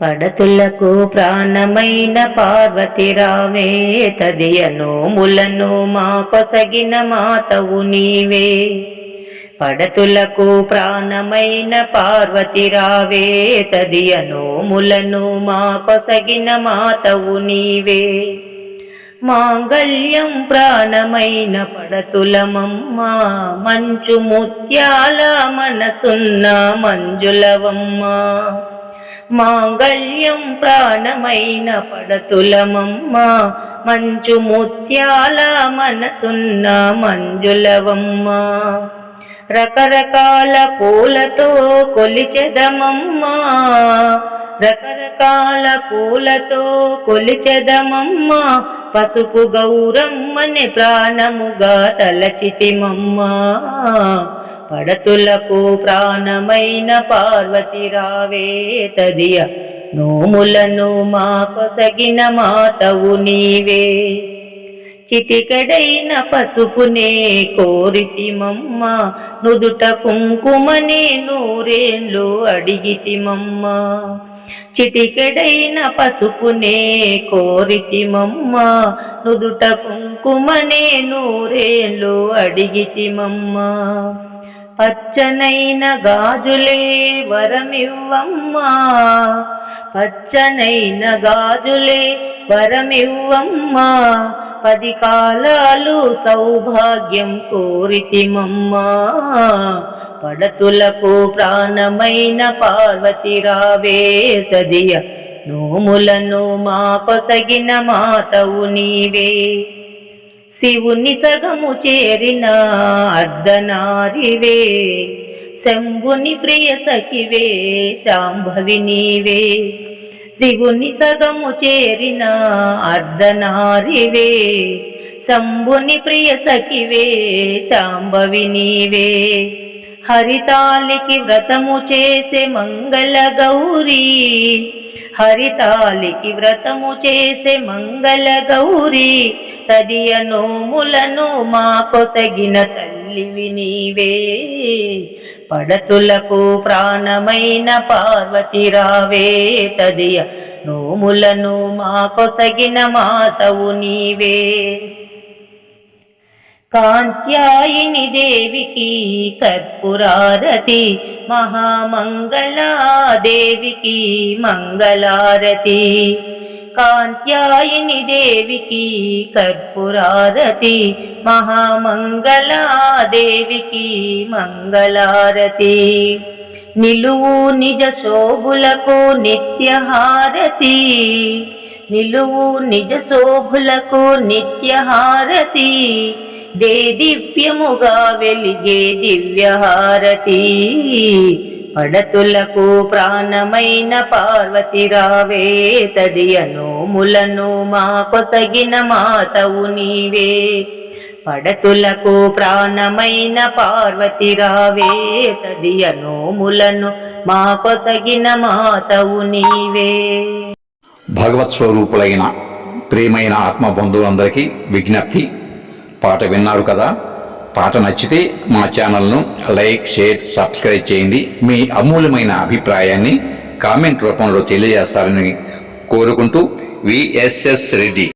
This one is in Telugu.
పడతులకు ప్రాణమైన పార్వతి రావే తదియను ములను మా కొసగిన మాతవు నీవే. పడతులకు ప్రాణమైన పార్వతి రావే తదియను ములను మా కొసగిన మాతవు నీవే. మాంగళ్యం ప్రాణమైన పడతులమమ్మ మంచు ముత్యాల మనసున్న మంజులవమ్మా. మాంగళ్యం ప్రాణమైన పడతులమమ్మ. మంచు ముత్యాల మనసున్న మంజులవమ్మ. రకరకాల పూలతో కొలిచెదమమ్మా. రకరకాల పూలతో కొలిచెదమమ్మ. పసుపు గౌరమ్మని ప్రాణముగా తలచితిమమ్మా. పడతులకు ప్రాణమైన పార్వతి రావే తదియ. నోములను మా కొసగిన మాతవు నీవే. చితికడైన పసుపునే కోరితిమమ్మ. నుదుట కుంకుమనే నూరేళ్ళు అడిగితిమమ్మ. చిటికెడైన పసుపునే కోరితిమమ్మ. నుదుట కుంకుమనే నూరేళ్ళు అడిగితిమమ్మ. పచ్చనైన గాజులే వరమివ్వమ్మా. పచ్చనైన గాజులే వరమివ్వమ్మా. పది కాలాలు సౌభాగ్యం కోరితిమమ్మా. పడతులకు ప్రాణమైన పార్వతి రావే సదియ. నోములను మా మాతవు నీవే. శివుని సగము చేరిన అర్ధనారివే. శంభుని ప్రియ సఖివే శాంభవి నీవే. శివుని సగము చేరిన అర్ధనారివే. శంభుని ప్రియ సఖివే శాంభవి నీవే. హరితాలికి వ్రతము చేసే మంగళ గౌరీ. హరితాలికి వ్రతము చేసే మంగళ గౌరీ. తదియ నోములను మా కొసగిన తల్లివి నీవే. పడతులకు ప్రాణమైన పార్వతి రావే. తదియ నోములను మా కొసగిన మాతవు నీవే. కాంత్యాయిని దేవికి కర్పురారతి మహామంగళాదేవికి మంగళారతి. కాంత్యాయిని దేవికి కర్పూరారతి మహామంగళాదేవికి మంగళారతి. నిలువు నిజ శోభులకు నిత్యహారతి. నిలువు నిజ శోభులకు నిత్యహారతి. దే దివ్యముగా వెలిగే దివ్యహారతి. పడతులకు ప్రాణమైన పార్వతి రావే తదియను ములను మా కొసగిన మాతవు నీవే. పడతులకు ప్రాణమైన పార్వతి రావే తదియను ములను మా కొసగిన మాతవు నీవే. భగవత్ స్వరూపులైన ప్రియమైన ఆత్మ బంధువులందరికీ విజ్ఞప్తి. పాట విన్నారు కదా? పాట నచ్చితే మా ఛానల్ను లైక్ షేర్ సబ్స్క్రైబ్ చేయండి. మీ అమూల్యమైన అభిప్రాయాన్ని కామెంట్ రూపంలో తెలియజేస్తారని కోరుకుంటూ విఎస్ఎస్ రెడ్డి.